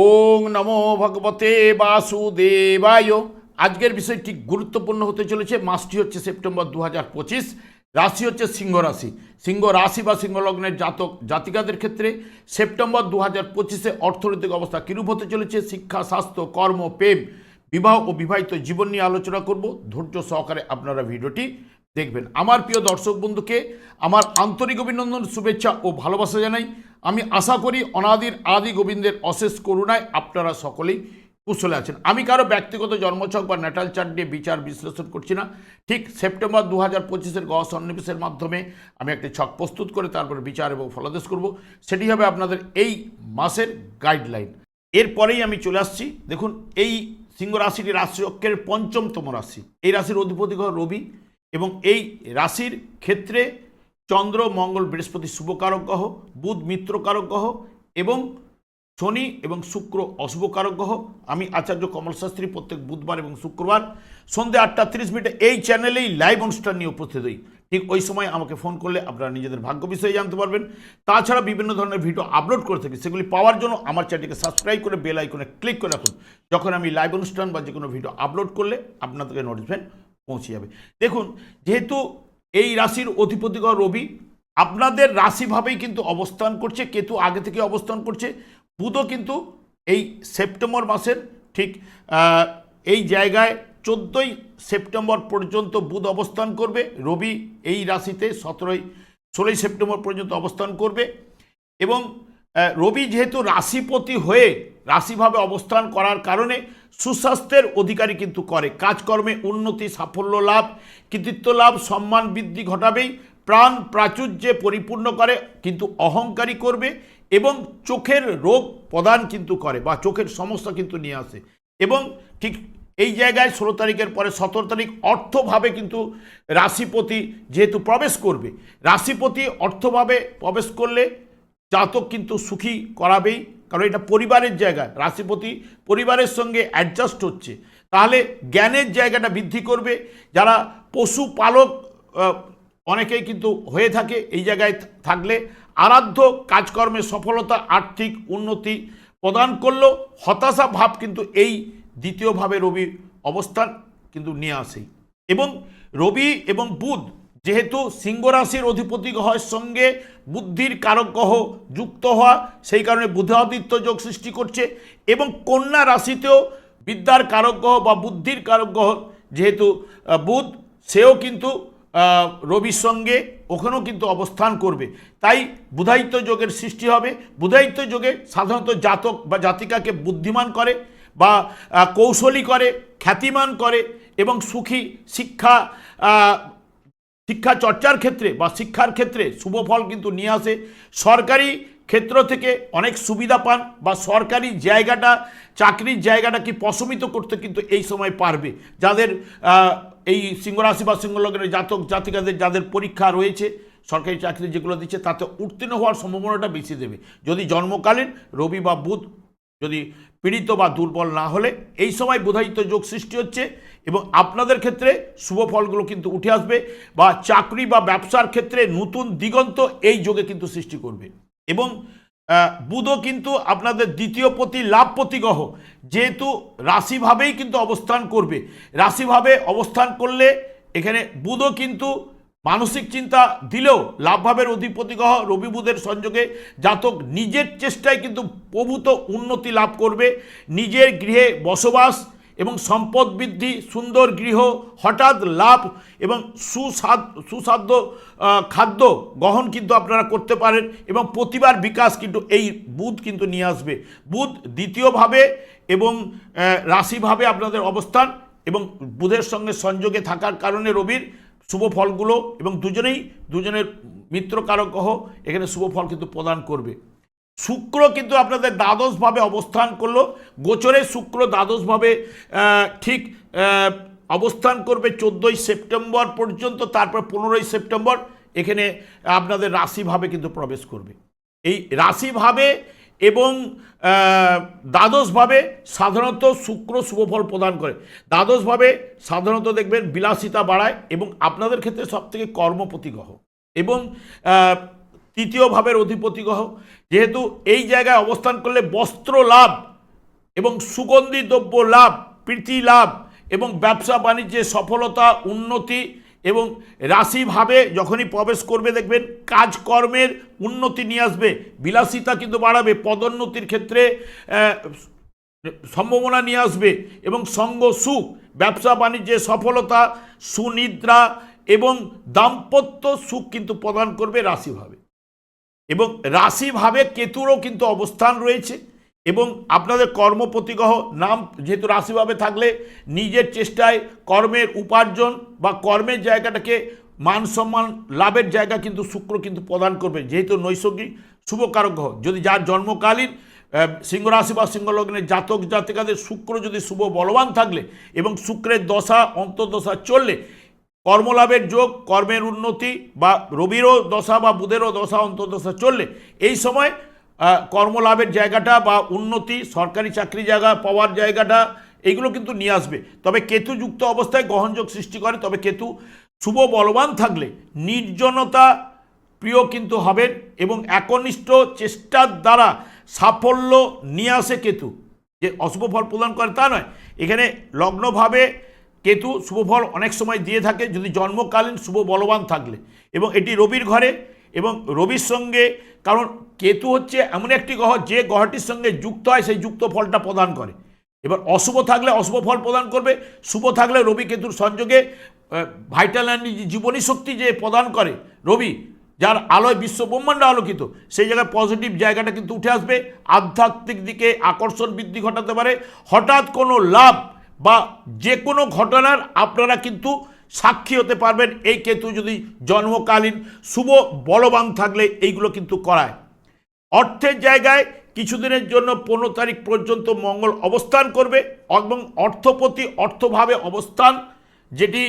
ওং নমো ভগবতে বাসুদেবায়। আজকের বিষয়টি গুরুত্বপূর্ণ হতে চলেছে, মাসটি হচ্ছে সেপ্টেম্বর দু হাজার পঁচিশ, রাশি হচ্ছে সিংহ রাশি। সিংহ রাশি বা সিংহ লগ্নের জাতক, জাতিকাদের ক্ষেত্রে সেপ্টেম্বর দু হাজার পঁচিশে অর্থনৈতিক অবস্থা কিরূপ হতে চলেছে? শিক্ষা, স্বাস্থ্য, কর্ম, প্রেম, বিবাহ ও বিবাহিত জীবন নিয়ে আলোচনা করব। ধৈর্য সহকারে আপনারা ভিডিওটি দেখবেন। আমার প্রিয় দর্শক বন্ধুকে আমার আন্তরিক অভিনন্দন, শুভেচ্ছা ও ভালোবাসা জানাই। আমি আশা করি অনাদির আদি গোবিন্দের অশেষ করুণায় আপনারা সকলেই কুশলে আছেন। আমি কারও ব্যক্তিগত জন্মছক বা ন্যাটাল চার্ট নিয়ে বিচার বিশ্লেষণ করছি না। ঠিক সেপ্টেম্বর দু হাজার পঁচিশের গহ সন্নিবেশের মাধ্যমে আমি একটি ছক প্রস্তুত করে তারপর বিচার এবং ফলাদেশ করব। সেটি হবে আপনাদের এই মাসের গাইডলাইন এরপরেই আমি চলে আসছি। দেখুন, এই সিংহ রাশিটি রাশি চক্রের পঞ্চমতম রাশি। এই রাশির অধিপতি গ্রহ রবি এবং এই রাশির ক্ষেত্রে চন্দ্র, মঙ্গল, বৃহস্পতি শুভকারক গ্রহ, বুধ, মিত্রকারক গ্রহ এবং শনি এবং শুক্র অশুভকারক গ্রহ। আমি আচার্য কমল শাস্ত্রী প্রত্যেক বুধবার এবং শুক্রবার সন্ধ্যে আটটা তিরিশ মিনিটে এই চ্যানেলেই লাইভ অনুষ্ঠান নিয়ে উপস্থিত হই। ঠিক ওই সময় আমাকে ফোন করলে আপনারা নিজেদের ভাগ্য বিষয়ে জানতে পারবেন। তাছাড়া বিভিন্ন ধরনের ভিডিও আপলোড করে থাকি, সেগুলি পাওয়ার জন্য আমার চ্যানেলকে সাবস্ক্রাইব করে বেল আইকনে ক্লিক করে রাখুন। যখন আমি লাইভ অনুষ্ঠান বা যে কোনো ভিডিও আপলোড করলে আপনাদেরকে নোটিফিকেশন পৌঁছে যাবে। দেখুন, যেহেতু এই রাশির অধিপতি গ্রহ রবি। আপনাদের রাশিভাবেই কিন্তু অবস্থান করছে, কেতু আগে থেকে অবস্থান করছে। বুধও কিন্তু এই সেপ্টেম্বর মাসের ঠিক এই জায়গায় চোদ্দোই সেপ্টেম্বর পর্যন্ত বুধ অবস্থান করবে। রবি এই রাশিতে সতেরোই, ষোলোই সেপ্টেম্বর পর্যন্ত অবস্থান করবে এবং রবি যেহেতু রাশিপতি হয়ে রাশিভাবে অবস্থান করার কারণে সুস্বাস্থ্যের অধিকারী কিন্তু করে। কাজকর্মে উন্নতি, সাফল্য লাভ, কৃতিত্ব লাভ, সম্মান বৃদ্ধি ঘটাবেই, প্রাণ প্রাচুর্যে পরিপূর্ণ করে, কিন্তু অহংকারী করবে এবং চোখের রোগ প্রদান কিন্তু করে বা চোখের সমস্যা কিন্তু নিয়ে আসে। এবং ঠিক এই জায়গায় ষোলো তারিখের পরে সতেরো তারিখ অর্থভাবে কিন্তু রাশিপতি যেহেতু প্রবেশ করবে, রাশিপতি অর্থভাবে প্রবেশ করলে জাতক কিন্তু সুখী করাবেই কারণ এটা পরিবারের জায়গা, রাশিপতি পরিবারের সঙ্গে অ্যাডজাস্ট হচ্ছে। তাহলে জ্ঞানের জায়গাটা বৃদ্ধি করবে। যারা পশুপালক অনেকেই কিন্তু হয়ে থাকে এই জায়গায় থাকলে আরাধ্য কাজকর্মে সফলতা, আর্থিক উন্নতি প্রদান করলেও হতাশা ভাব কিন্তু এই দ্বিতীয়ভাবে রবির অবস্থান কিন্তু নিয়ে আসেই। এবং রবি এবং বুধ যেহেতু সিংহ রাশির অধিপতি গ্রহের সঙ্গে বুদ্ধির কারক গ্রহ যুক্ত হওয়া, সেই কারণে বুধাদিত্য যোগ সৃষ্টি করছে এবং কন্যা রাশিতেও বিদ্যার কারক গ্রহ বা বুদ্ধির কারক গ্রহ, যেহেতু বুধ সেও কিন্তু রবির সঙ্গে ওখানেও কিন্তু অবস্থান করবে। তাই বুধায়িত্ব যোগের সৃষ্টি হবে। বুধায়িত্ব যোগে সাধারণত জাতক বা জাতিকাকে বুদ্ধিমান করে বা কৌশলী করে, খ্যাতিমান করে এবং সুখী, শিক্ষা শিক্ষা চর্চার ক্ষেত্রে বা শিক্ষার ক্ষেত্রে শুভ ফল কিন্তু নিয়ে আসে। সরকারি ক্ষেত্র থেকে অনেক সুবিধা পান বা সরকারি জায়গাটা, চাকরির জায়গাটাকে প্রশমিত করতে কিন্তু এই সময় পারবে। যাদের এই সিংহরাশি বা সিংহলগ্নের জাতক জাতিকাদের যাদের পরীক্ষা রয়েছে, সরকারি চাকরি যেগুলো দিচ্ছে, তাতে উত্তীর্ণ হওয়ার সম্ভাবনাটা বেশি দেবে। যদি জন্মকালীন রবি বা বুধ যদি পীড়িত বা দুর্বল না হলে, এই সময় বোধায়িত যোগ সৃষ্টি হচ্ছে এবং আপনাদের ক্ষেত্রে শুভ ফলগুলো কিন্তু উঠে আসবে বা চাকরি বা ব্যবসার ক্ষেত্রে নতুন দিগন্ত এই যোগে কিন্তু সৃষ্টি করবে। এবং বুধও কিন্তু আপনাদের দ্বিতীয় পতি লাভ প্রতিগ্রহ যেহেতু রাশিভাবেই কিন্তু অবস্থান করবে। রাশিভাবে অবস্থান করলে এখানে বুধও কিন্তু মানসিক চিন্তা দিলেও লাভভাবের অধিপতি গ্রহ রবি বুধের সংযোগে জাতক নিজের চেষ্টায় কিন্তু প্রভূত উন্নতি লাভ করবে। নিজের গৃহে বসবাস এবং সম্পদ বৃদ্ধি, সুন্দর গৃহ, হঠাৎ লাভ এবং সুস্বাদ, সুস্বাদ্য খাদ্য গ্রহণ কিন্তু আপনারা করতে পারেন এবং প্রতিবার বিকাশ কিন্তু এই বুধ কিন্তু নিয়ে আসবে। বুধ দ্বিতীয়ভাবে এবং রাশিভাবে আপনাদের অবস্থান এবং বুধের সঙ্গে সংযোগে থাকার কারণে রবির শুভ ফলগুলো এবং দুজনেই, দুজনের মিত্রকারক গ্রহ এখানে শুভ ফল কিন্তু প্রদান করবে। শুক্র কিন্তু আপনাদের দ্বাদশভাবে অবস্থান করল। গোচরে শুক্র দ্বাদশভাবে ঠিক অবস্থান করবে চোদ্দোই সেপ্টেম্বর পর্যন্ত, তারপর পনেরোই সেপ্টেম্বর এখানে আপনাদের রাশিভাবে কিন্তু প্রবেশ করবে। এই রাশিভাবে এবং দ্বাদশভাবে সাধারণত শুক্র শুভফল প্রদান করে। দ্বাদশভাবে সাধারণত দেখবেন বিলাসিতা বাড়ায় এবং আপনাদের ক্ষেত্রে সবথেকে কর্মপতি গ্রহ এবং তৃতীয় ভাবের যেহেতু এই জায়গায় অবস্থান করলে বস্ত্র লাভ এবং সুগন্ধি দ্রব্য লাভ, প্রীতি লাভ এবং ব্যবসা বাণিজ্যে সফলতা, উন্নতি এবং রাশিভাবে যখনই প্রবেশ করবে দেখবেন কাজকর্মের উন্নতি নিয়ে আসবে, বিলাসিতা কিন্তু বাড়াবে, পদোন্নতির ক্ষেত্রে সম্ভাবনা নিয়ে আসবে এবং সঙ্গ সুখ, ব্যবসা বাণিজ্যে সফলতা, সুনিদ্রা এবং দাম্পত্য সুখ কিন্তু প্রদান করবে রাশিভাবে। এবং রাশিভাবে কেতুরও কিন্তু অবস্থান রয়েছে। এবং আপনাদের কর্মপ্রতিগ্রহ নাম যেহেতু রাশিভাবে থাকলে নিজের চেষ্টায় কর্মের উপার্জন বা কর্মের জায়গাটাকে মান সম্মান লাভের জায়গা কিন্তু শুক্র কিন্তু প্রদান করবে, যেহেতু নৈসর্গিক শুভকারক গ্রহ। যদি যার জন্মকালীন সিংহ রাশি বা সিংহ লগ্নের জাতক জাতিকাদের শুক্র যদি শুভ বলবান থাকলে এবং শুক্রের দশা, অন্তর্দশা চললে, কর্মলাভের যোগ, কর্মের উন্নতি বা রবিরও দশা বা বুধেরও দশা, অন্তর্দশা চললে, এই সময় কর্মলাভের জায়গাটা বা উন্নতি, সরকারি চাকরি জায়গা, পাওয়ার জায়গাটা এইগুলো কিন্তু নিয়ে আসবে। তবে কেতু যুক্ত অবস্থায় গ্রহণযোগ সৃষ্টি করে, তবে কেতু শুভ বলবান থাকলে নির্জনতা প্রিয় কিন্তু হবেন এবং একনিষ্ঠ চেষ্টার দ্বারা সাফল্য নিয়ে আসে কেতু। যে অশুভ ফল প্রদান করে তা নয়। এখানে লগ্নভাবে কেতু শুভ ফল অনেক সময় দিয়ে থাকে যদি জন্মকালীন শুভ বলবান থাকলে। এবং এটি রবির ঘরে এবং রবির সঙ্গে, কারণ কেতু হচ্ছে এমন একটি গ্রহ, যে গ্রহটির সঙ্গে যুক্ত হয়, সেই যুক্ত ফলটা প্রদান করে। এবার অশুভ থাকলে অশুভ ফল প্রদান করবে, শুভ থাকলে রবি কেতুর সংযোগে ভাইটাল এনার্জি জীবনী শক্তি যে প্রদান করে রবি, যার আলোয় বিশ্ব ব্রহ্মাণ্ড আলোকিত, সেই জায়গায় পজিটিভ জায়গাটা কিন্তু উঠে আসবে, আধ্যাত্মিক দিকে আকর্ষণ বৃদ্ধি ঘটাতে পারে। হঠাৎ কোনো লাভ বা যে কোনো ঘটনার আপনারা কিন্তু সাক্ষী হতে পারবেন। এই কেতু যদি জন্মকালীন শুভ বলবান থাকলে এইগুলো কিন্তু করায়। অর্থের জায়গায় কিছুদিনের জন্য পনেরো তারিখ পর্যন্ত মঙ্গল অবস্থান করবে এবং অর্থপতি অর্থভাবে অবস্থান, যেটি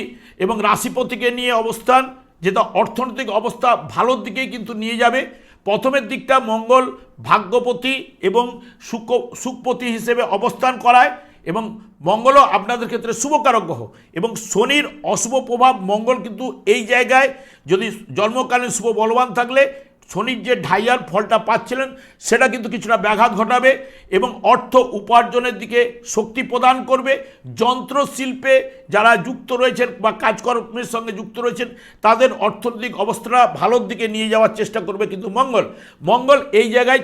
এবং রাশিপতিকে নিয়ে অবস্থান, যেটা অর্থনৈতিক অবস্থা ভালোর দিকেই কিন্তু নিয়ে যাবে। প্রথমের দিকটা মঙ্গল ভাগ্যপতি এবং সুখ সুখপতি হিসেবে অবস্থান করায়। এবং মঙ্গলও আপনাদের ক্ষেত্রে শুভকারক গ্রহ। এবং শনির অশুভ প্রভাব মঙ্গল কিন্তু এই জায়গায় যদি জন্মকালীন শুভ বলবান থাকলে শনির যে ঢাইয়ার ফলটা পাচ্ছিলেন, সেটা কিন্তু কিছুটা ব্যাঘাত ঘটাবে এবং অর্থ উপার্জনের দিকে শক্তি প্রদান করবে। যন্ত্রশিল্পে যারা যুক্ত রয়েছেন বা কাজকর্মের সঙ্গে যুক্ত রয়েছেন, তাদের অর্থনৈতিক অবস্থাটা ভালোর দিকে নিয়ে যাওয়ার চেষ্টা করবে কিন্তু মঙ্গল। মঙ্গল এই জায়গায়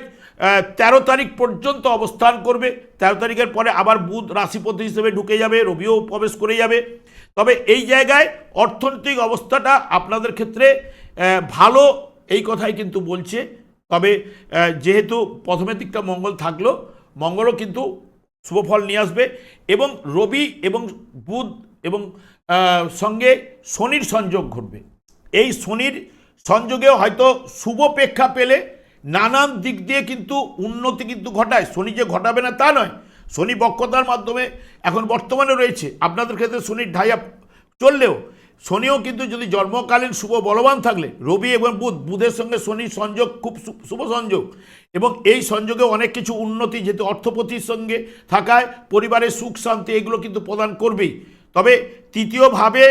তেরো তারিখ পর্যন্ত অবস্থান করবে। তেরো তারিখের পরে আবার বুধ রাশিপতি হিসেবে ঢুকে যাবে, রবিও প্রবেশ করে যাবে। তবে এই জায়গায় অর্থনৈতিক অবস্থাটা আপনাদের ক্ষেত্রে ভালো এই কথাই কিন্তু বলছে। তবে যেহেতু প্রথমের দিকটা মঙ্গল থাকল, মঙ্গলও কিন্তু শুভফল নিয়ে আসবে এবং রবি এবং বুধ এবং সঙ্গে শনির সংযোগ ঘটবে। এই শনির সংযোগেও হয়তো শুভ প্রেক্ষা পেলে নানান দিক দিয়ে কিন্তু উন্নতি কিন্তু ঘটায়। শনি যে ঘটাবে না তা নয়। শনি বক্ষতার মাধ্যমে এখন বর্তমানে রয়েছে। আপনাদের ক্ষেত্রে শনির ঢাইয়া চললেও শনিও কিন্তু যদি জন্মকালীন শুভ বলবান থাকলে, রবি এবং বুধ, বুধের সঙ্গে শনির সংযোগ খুব শুভ সংযোগ। এবং এই সংযোগে অনেক কিছু উন্নতি, যেহেতু অর্থপতির সঙ্গে থাকায়, পরিবারের সুখ শান্তি, এগুলো কিন্তু প্রদান করবেই। তবে তৃতীয়ভাবে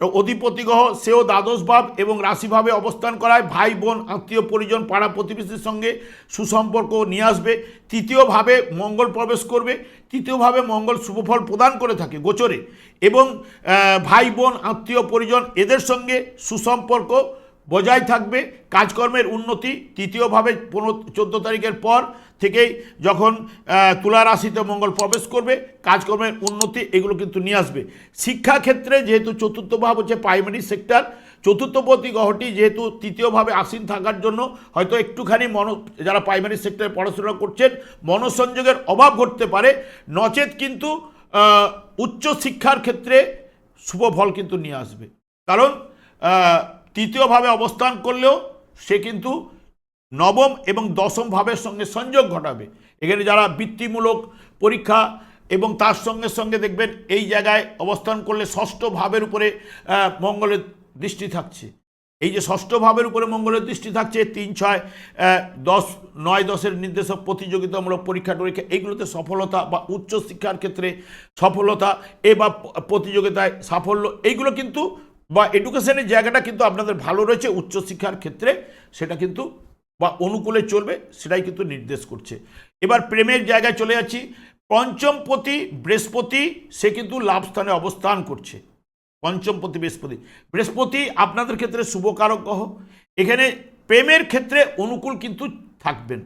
অধিপতি গ্রহ সেও দ্বাদশ ভাব এবং রাশিভাবে অবস্থান করায় ভাই, বোন, আত্মীয়, পরিজন, পাড়া প্রতিবেশীর সঙ্গে সুসম্পর্ক নিয়ে আসবে। তৃতীয়ভাবে মঙ্গল প্রবেশ করবে। তৃতীয়ভাবে মঙ্গল শুভফল প্রদান করে থাকে গোচরে এবং ভাই, বোন, আত্মীয়, পরিজন এদের সঙ্গে সুসম্পর্ক বজায় থাকবে। কাজকর্মের উন্নতি তৃতীয়ভাবে পনেরো, চোদ্দ তারিখের পর থেকেই যখন তুলা রাশিতে মঙ্গল প্রবেশ করবে, কাজকর্মের উন্নতি এগুলো কিন্তু নিয়ে আসবে। শিক্ষাক্ষেত্রে যেহেতু চতুর্থ ভাব হচ্ছে প্রাইমারি সেক্টর চতুর্থপতি গ্রহটি যেহেতু তৃতীয়ভাবে আসীন থাকার জন্য হয়তো একটুখানি মন, যারা প্রাইমারি সেক্টরে পড়াশোনা করছেন, মনসংযোগের অভাব ঘটতে পারে। নচেত কিন্তু উচ্চ শিক্ষার ক্ষেত্রে শুভ ফল কিন্তু নিয়ে আসবে। কারণ তৃতীয়ভাবে অবস্থান করলেও সে কিন্তু নবম এবং দশম ভাবের সঙ্গে সংযোগ ঘটাবে। এখানে যারা বৃত্তিমূলক পরীক্ষা এবং তার সঙ্গে সঙ্গে দেখবেন এই জায়গায় অবস্থান করলে ষষ্ঠ ভাবের উপরে মঙ্গলের দৃষ্টি থাকছে। এই যে ষষ্ঠ ভাবের উপরে মঙ্গলের দৃষ্টি থাকছে, তিন, ছয় দশ, নয়, দশের নির্দেশক প্রতিযোগিতামূলক পরীক্ষা, টরীক্ষা এইগুলোতে সফলতা বা উচ্চ শিক্ষার ক্ষেত্রে সফলতা এ বা প্রতিযোগিতায় সাফল্য, এইগুলো কিন্তু বা এডুকেশনের জায়গাটা কিন্তু আপনাদের ভালো রয়েছে উচ্চশিক্ষার ক্ষেত্রে সেটা কিন্তু বা অনুকূলে চলবে সেটাই কিন্তু নির্দেশ করছে। এবার প্রেমের জায়গায় চলে যাচ্ছি। পঞ্চমপতি বৃহস্পতি, সে কিন্তু লাভ স্থানে অবস্থান করছে। পঞ্চমপতি বৃহস্পতি। বৃহস্পতি আপনাদের ক্ষেত্রে শুভকারক গ্রহ। এখানে প্রেমের ক্ষেত্রে অনুকূল কিন্তু থাকবেন।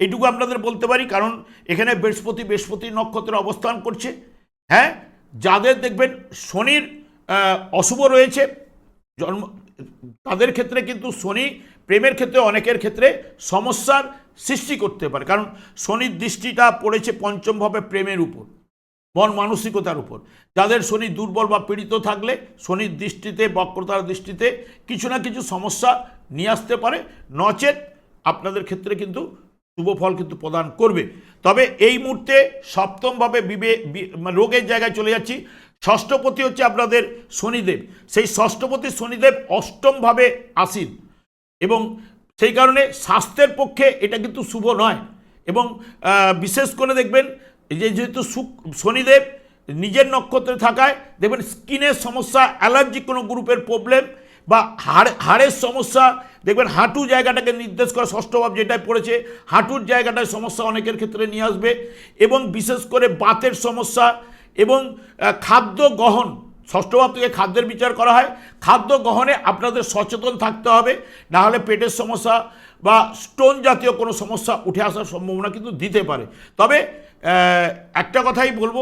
এইটুকু আপনাদের বলতে পারি, কারণ এখানে বৃহস্পতি বৃহস্পতি নক্ষত্রে অবস্থান করছে। হ্যাঁ যাদের দেখবেন শনির অশুভ রয়েছে, জন্ম, তাদের ক্ষেত্রে কিন্তু শনি প্রেমের ক্ষেত্রে, অনেকের ক্ষেত্রে সমস্যার সৃষ্টি করতে পারে। কারণ শনির দৃষ্টিটা পড়েছে পঞ্চমভাবে প্রেমের উপর, মন মানসিকতার উপর। যাদের শনি দুর্বল বা পীড়িত থাকলে শনির দৃষ্টিতে, বক্রতার দৃষ্টিতে কিছু না কিছু সমস্যা নিয়ে আসতে পারে। নচেত আপনাদের ক্ষেত্রে কিন্তু শুভ ফল কিন্তু প্রদান করবে। তবে এই মুহূর্তে সপ্তমভাবে বিবে মানে রোগের জায়গায় চলে যাচ্ছি। ষষ্ঠপতি হচ্ছে আপনাদের শনিদেব। সেই ষষ্ঠপতি শনিদেব অষ্টমভাবে আসীন। এবং সেই কারণে স্বাস্থ্যের পক্ষে এটা কিন্তু শুভ নয়। এবং বিশেষ করে দেখবেন যে যেহেতু শনিদেব নিজের নক্ষত্রে থাকায়, দেখবেন স্কিনের সমস্যা, অ্যালার্জি কোনো গ্রুপের প্রবলেম বা হাড়, হাড়ের সমস্যা, দেখবেন হাঁটু জায়গাটাকে নির্দেশ করে ষষ্ঠভাব যেটায় পড়েছে, হাঁটুর জায়গাটায় সমস্যা অনেকের ক্ষেত্রে নিয়ে আসবে। এবং বিশেষ করে বাতের সমস্যা এবং খাদ্য গ্রহণ ষষ্ঠভাব থেকে খাদ্যের বিচার করা হয়, খাদ্য গ্রহণে আপনাদের সচেতন থাকতে হবে না হলে পেটের সমস্যা বা স্টোন জাতীয় কোনো সমস্যা উঠে আসার সম্ভাবনা কিন্তু দিতে পারে। তবে একটা কথাই বলব,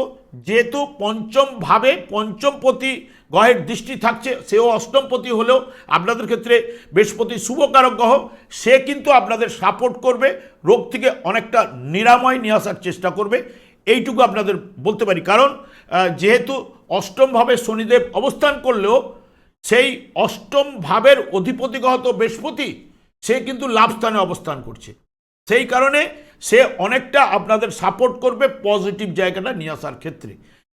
যেহেতু পঞ্চম ভাবে পঞ্চমপতি গ্রহের দৃষ্টি থাকছে, সেও অষ্টমপতি হলেও আপনাদের ক্ষেত্রে বৃহস্পতি শুভকারক গ্রহ, সে কিন্তু আপনাদের সাপোর্ট করবে, রোগ থেকে অনেকটা নিরাময় নিয়ে আসার চেষ্টা করবে, এইটুকু আপনাদের বলতে পারি। কারণ যেহেতু অষ্টমভাবে শনিদেব অবস্থান করলেও সেই অষ্টম ভাবের অধিপতিগত বৃহস্পতি, সে কিন্তু লাভ স্থানে অবস্থান করছে। সেই কারণে সে অনেকটা আপনাদের সাপোর্ট করবে পজিটিভ জায়গাটা নিয়ে আসার ক্ষেত্রে।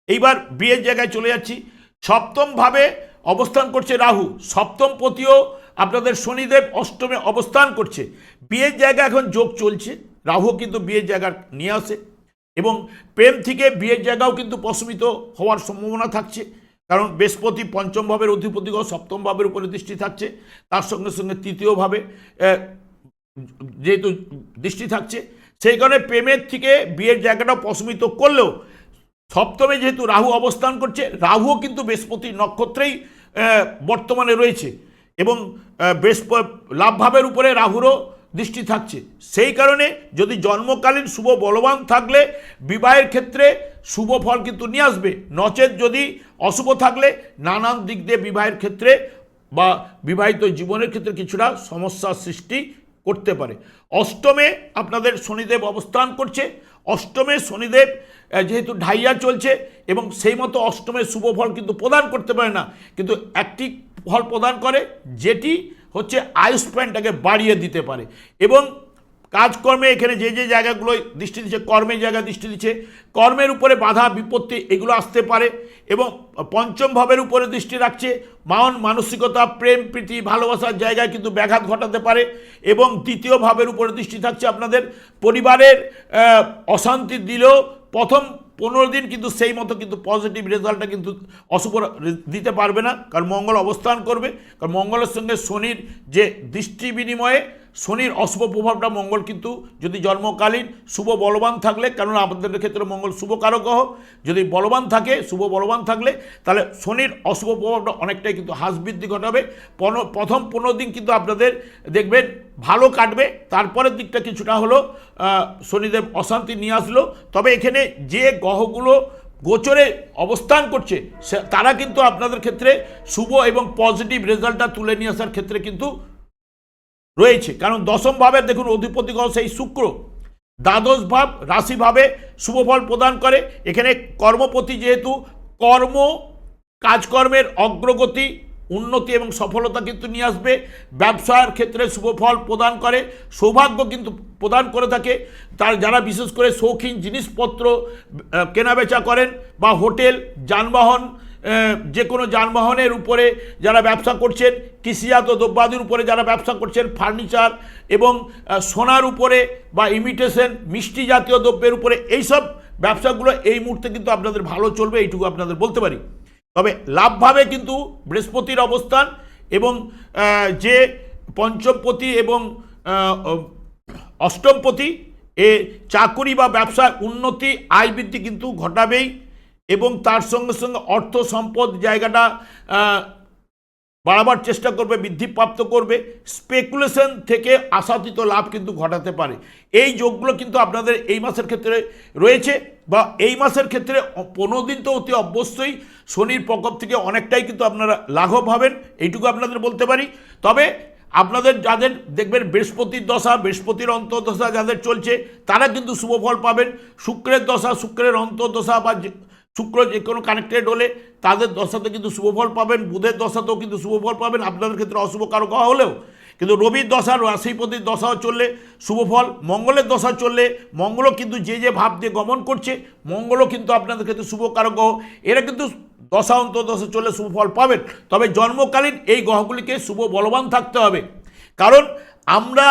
এইবার বিয়ের জায়গায় চলে যাচ্ছি। সপ্তমভাবে অবস্থান করছে রাহু। সপ্তম পতিও আপনাদের শনিদেব অষ্টমে অবস্থান করছে। বিয়ের জায়গা এখন যোগ চলছে। রাহু কিন্তু বিয়ের জায়গা নিয়ে আসে। এবং প্রেম থেকে বিয়ের জায়গাও কিন্তু প্রশমিত হওয়ার সম্ভাবনা থাকছে। কারণ বৃহস্পতি পঞ্চম ভাবের অধিপতি গ্রহ সপ্তম ভাবের উপরে দৃষ্টি থাকছে। তার সঙ্গে সঙ্গে তৃতীয়ভাবে যেহেতু দৃষ্টি থাকছে, সেই কারণে প্রেমের থেকে বিয়ের জায়গাটা প্রশমিত করলেও সপ্তমে যেহেতু রাহু অবস্থান করছে, রাহুও কিন্তু বৃহস্পতি নক্ষত্রেই বর্তমানে রয়েছে। এবং বৃহস্পতি লাভভাবের উপরে রাহুরও দৃষ্টি থাকছে। সেই কারণে যদি জন্মকালীন শুভ বলবান থাকলে, বিবাহের ক্ষেত্রে শুভ ফল কিন্তু নিয়ে আসবে। নচেত যদি অশুভ থাকলে, নানান দিক দিয়ে বিবাহের ক্ষেত্রে বা বিবাহিত জীবনের ক্ষেত্রে কিছুটা সমস্যার সৃষ্টি করতে পারে। অষ্টমে আপনাদের শনিদেব অবস্থান করছে। অষ্টমে শনিদেব যেহেতু ঢাইয়া চলছে এবং সেই মতো অষ্টমে শুভ ফল কিন্তু প্রদান করতে পারে না। কিন্তু একটি ফল প্রদান করে, যেটি হচ্ছে আয়ুষ প্যানটাকে বাড়িয়ে দিতে পারে। এবং কাজকর্মে এখানে যে যে জায়গাগুলো দৃষ্টি দিচ্ছে, কর্মের জায়গায় দৃষ্টি দিচ্ছে, কর্মের উপরে বাধা, বিপত্তি এগুলো আসতে পারে এবং পঞ্চম ভাবের উপরে দৃষ্টি রাখছে, মান, মানসিকতা, প্রেম, প্রীতি, ভালোবাসার জায়গায় কিন্তু ব্যাঘাত ঘটাতে পারে এবং দ্বিতীয় ভাবের উপরে দৃষ্টি থাকছে আপনাদের পরিবারের অশান্তি দিলেও প্রথম পনেরো দিন কিন্তু সেই মতো কিন্তু পজিটিভ রেজাল্টটা কিন্তু অশুভ দিতে পারবে না। কারণ মঙ্গল অবস্থান করবে। কারণ মঙ্গলের সঙ্গে শনির যে দৃষ্টি বিনিময়ে শনির অশুভ প্রভাবটা মঙ্গল কিন্তু যদি জন্মকালীন শুভ বলবান থাকলে কারণ আমাদের ক্ষেত্রে মঙ্গল শুভ কারক গ্রহ যদি বলবান থাকে, শুভ বলবান থাকলে, তাহলে শনির অশুভ প্রভাবটা অনেকটাই কিন্তু হ্রাস বৃদ্ধি ঘটাবে। প্রথম পনেরো দিন কিন্তু আপনাদের দেখবেন ভালো কাটবে, তারপরের দিকটা কিছুটা হলো শনিদেব অশান্তি নিয়ে আসলো। তবে এখানে যে গ্রহগুলো গোচরে অবস্থান করছে তারা কিন্তু আপনাদের ক্ষেত্রে শুভ এবং পজিটিভ রেজাল্টটা তুলে নিয়ে আসার ক্ষেত্রে কিন্তু রয়েছে। কারণ দশম ভাবের দেখুন অধিপতি গ্রহ সেই শুক্র। দ্বাদশ ভাব রাশিভাবে শুভফল প্রদান করে। এখানে কর্মপতি যেহেতু কর্ম, কাজকর্মের অগ্রগতি, উন্নতি এবং সফলতা কিন্তু নিয়ে আসবে। ব্যবসার ক্ষেত্রে শুভফল প্রদান করে, সৌভাগ্য কিন্তু প্রদান করে থাকে। তার যারা বিশেষ করে শৌখিন জিনিসপত্র কেনাবেচা করেন বা হোটেল, যানবাহন যে কোনো যানবাহনের উপরে যারা ব্যবসা করছেন, কৃষিজাত দ্রব্যাদির উপরে যারা ব্যবসা করছেন, ফার্নিচার এবং সোনার উপরে বা ইমিটেশন মিষ্টি জাতীয় দ্রব্যের উপরে এইসব ব্যবসাগুলো এই মুহূর্তে কিন্তু আপনাদের ভালো চলবে, এইটুকু আপনাদের বলতে পারি। তবে লাভভাবে কিন্তু বৃহস্পতির অবস্থান এবং যে পঞ্চমপতি এবং অষ্টমপতি, এ, চাকুরি বা ব্যবসার উন্নতি, আয় বৃদ্ধি কিন্তু ঘটাবেই। এবং তার সঙ্গে সঙ্গে অর্থ সম্পদ জায়গাটা বাড়াবার চেষ্টা করবে, বৃদ্ধিপ্রাপ্ত করবে। স্পেকুলেশন থেকে আশাতীত লাভ কিন্তু ঘটাতে পারে। এই যোগগুলো কিন্তু আপনাদের এই মাসের ক্ষেত্রে রয়েছে বা এই মাসের ক্ষেত্রে পনেরো দিন তো অতি অবশ্যই শনির প্রকোপ থেকে অনেকটাই কিন্তু আপনারা লাঘব হবেন, এইটুকু আপনাদের বলতে পারি। তবে আপনাদের যাদের দেখবেন বৃহস্পতির দশা, বৃহস্পতির অন্তর্দশা যাদের চলছে, তারা কিন্তু শুভ ফল পাবেন। শুক্রের দশা, শুক্রের অন্তর্দশা বা শুক্র যে কোনো কানেক্টেড হলে তাদের দশাতে কিন্তু শুভফল পাবেন, বুধের দশাতেও কিন্তু শুভফল পাবেন, আপনাদের ক্ষেত্রে অশুভ কারক হলেও। কিন্তু রবির দশা, রাশিপতির দশাও চললে শুভফল, মঙ্গলের দশা চললে মঙ্গলও কিন্তু যে যে ভাব দিয়ে গমন করছে, মঙ্গলও কিন্তু আপনাদের ক্ষেত্রে শুভ কারক গ্রহ এরা কিন্তু দশা অন্তর্দশা চললে শুভফল পাবেন। তবে জন্মকালীন এই গ্রহগুলিকে শুভ বলবান থাকতে হবে। কারণ আমরা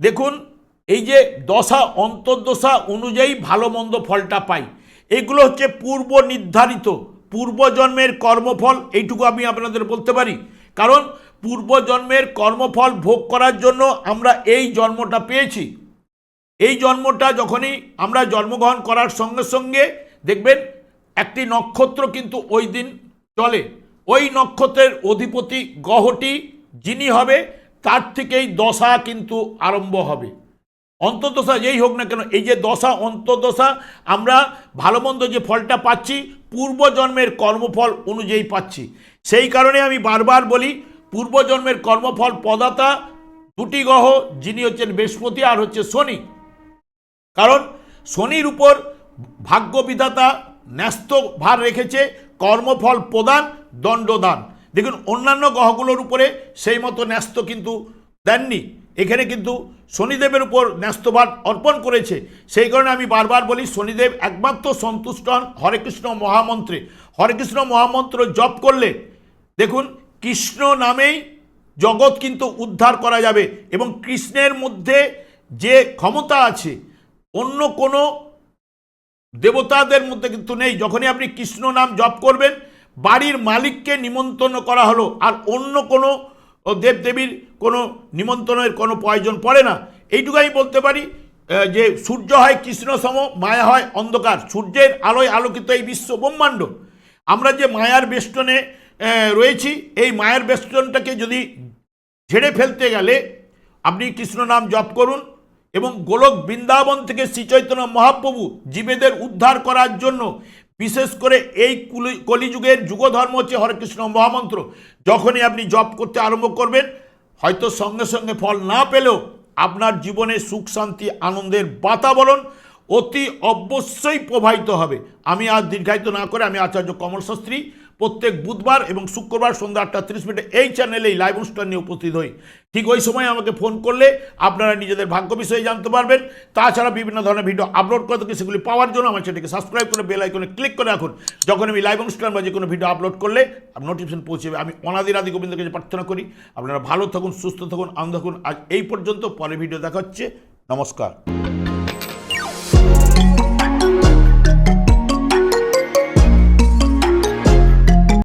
দেখুন, এই যে দশা অন্তর্দশা অনুযায়ী ভালো মন্দ ফলটা পাই। এগুলো হচ্ছে পূর্ব নির্ধারিত পূর্বজন্মের কর্মফল, এইটুকু আমি আপনাদের বলতে পারি। কারণ পূর্বজন্মের কর্মফল ভোগ করার জন্য আমরা এই জন্মটা পেয়েছি। এই জন্মটা যখনই আমরা জন্মগ্রহণ করার সঙ্গে সঙ্গে দেখবেন একটি নক্ষত্র কিন্তু ওই দিন চলে। ওই নক্ষত্রের অধিপতি গ্রহটি যিনি হবে, তার থেকেই দশা কিন্তু আরম্ভ হবে। অন্তর্দশা যেই হোক না কেন, এই যে দশা, অন্তর্দশা, আমরা ভালো মন্দ যে ফলটা পাচ্ছি, পূর্বজন্মের কর্মফল অনুযায়ী পাচ্ছি। সেই কারণে আমি বারবার বলি, পূর্বজন্মের কর্মফল পদাতা দুটি গ্রহ, যিনি হচ্ছেন বৃহস্পতি আর হচ্ছে শনি। কারণ শনির উপর ভাগ্য বিধাতা ন্যস্ত ভার রেখেছে, কর্মফল প্রদান, দণ্ডদান। দেখুন, অন্যান্য গ্রহগুলোর উপরে সেই মতো ন্যস্ত কিন্তু দেননি। এখানে কিন্তু শনিদেবের উপর ন্যস্তভার অর্পণ করেছে। সেই কারণে আমি বারবার বলি, শনিদেব একমাত্র সন্তুষ্ট হন হরেকৃষ্ণ মহামন্ত্রে। হরেকৃষ্ণ মহামন্ত্র জপ করলে, দেখুন, কৃষ্ণ নামেই জগৎ কিন্তু উদ্ধার করা যাবে এবং কৃষ্ণের মধ্যে যে ক্ষমতা আছে, অন্য কোনো দেবতাদের মধ্যে কিন্তু নেই। যখনই আপনি কৃষ্ণ নাম জপ করবেন, বাড়ির মালিককে নিমন্ত্রণ করা হলো আর অন্য কোনো দেবদেবীর কোনো নিমন্ত্রণের কোনো প্রয়োজন পড়ে না। এইটুকু আমি বলতে পারি যে সূর্য হয় কৃষ্ণ সম, মায়া হয় অন্ধকার। সূর্যের আলোয় আলোকিত এই বিশ্ব ব্রহ্মাণ্ড। আমরা যে মায়ার বেষ্টনে রয়েছি, এই মায়ার বেষ্টনটাকে যদি ঝেড়ে ফেলতে গেলে আপনি কৃষ্ণ নাম জপ করুন এবং গোলক বৃন্দাবন থেকে শ্রীচৈতন্য মহাপ্রভু জীবেদের উদ্ধার করার জন্য বিশেষ করে এই কুলি- কলিযুগের যুগধর্ম হচ্ছে হরেকৃষ্ণ মহামন্ত্র। যখনই আপনি জপ করতে আরম্ভ করবেন, হয়তো সঙ্গে সঙ্গে ফল না পেলেও আপনার জীবনে সুখ, শান্তি, আনন্দের বাতাবরণ অতি অবশ্যই প্রবাহিত হবে। আমি আর দীর্ঘায়িত না করে আমি আচার্য কমল শাস্ত্রী প্রত্যেক বুধবার এবং শুক্রবার সন্ধ্যা আটটা তিরিশ মিনিটে এই চ্যানেলেই লাইভ অনুষ্ঠান নিয়ে উপস্থিত হই। ঠিক ওই সময় আমাকে ফোন করলে আপনারা নিজেদের ভাগ্য বিষয়ে জানতে পারবেন। তাছাড়া বিভিন্ন ধরনের ভিডিও আপলোড করে থাকি, সেগুলি পাওয়ার জন্য আমার সেটাকে সাবস্ক্রাইব করে বেল আইকনে ক্লিক করে রাখুন। যখন আমি লাইভ অনুষ্ঠান বা যে কোনো ভিডিও আপলোড করলে নোটিফিকেশন পৌঁছে যাবে। আমি অনাদির আদি গোবিন্দের কাছে প্রার্থনা করি, আপনারা ভালো থাকুন, সুস্থ থাকুন, আনন্দ থাকুন। আজ এই পর্যন্ত পরে ভিডিও দেখা হচ্ছে। নমস্কার।